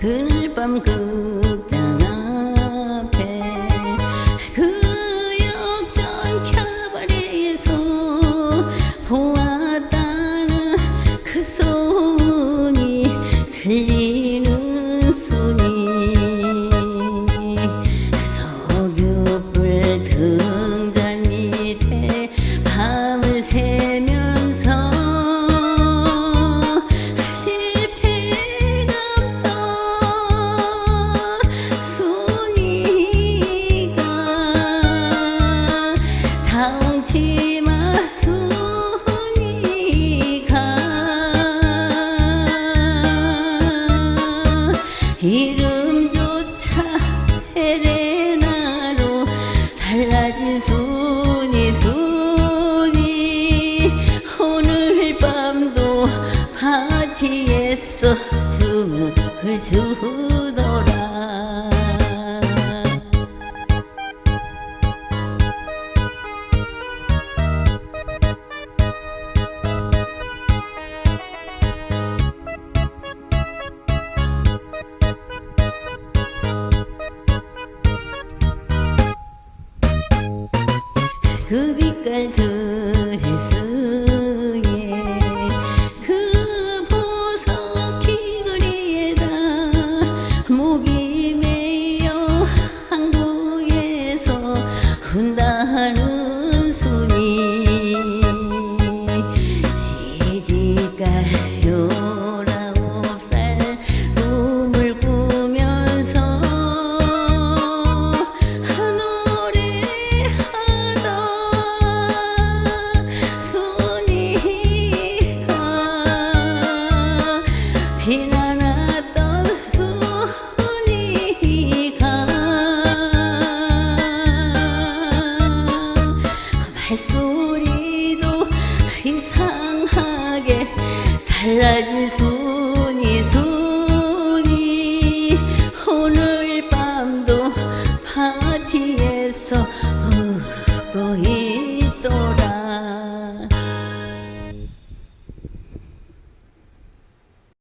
그날 밤극 이름조차 헤레나로 달라진 순이 순이. 오늘 밤도 파티에서 주먹을 주고 그 빛깔 드레스에 그 보석 귀걸이에다 목이 메여 한국에서 흔다는 순이 시집가요. 지나갔던 순이가 말소리도 이상하게 달라질 수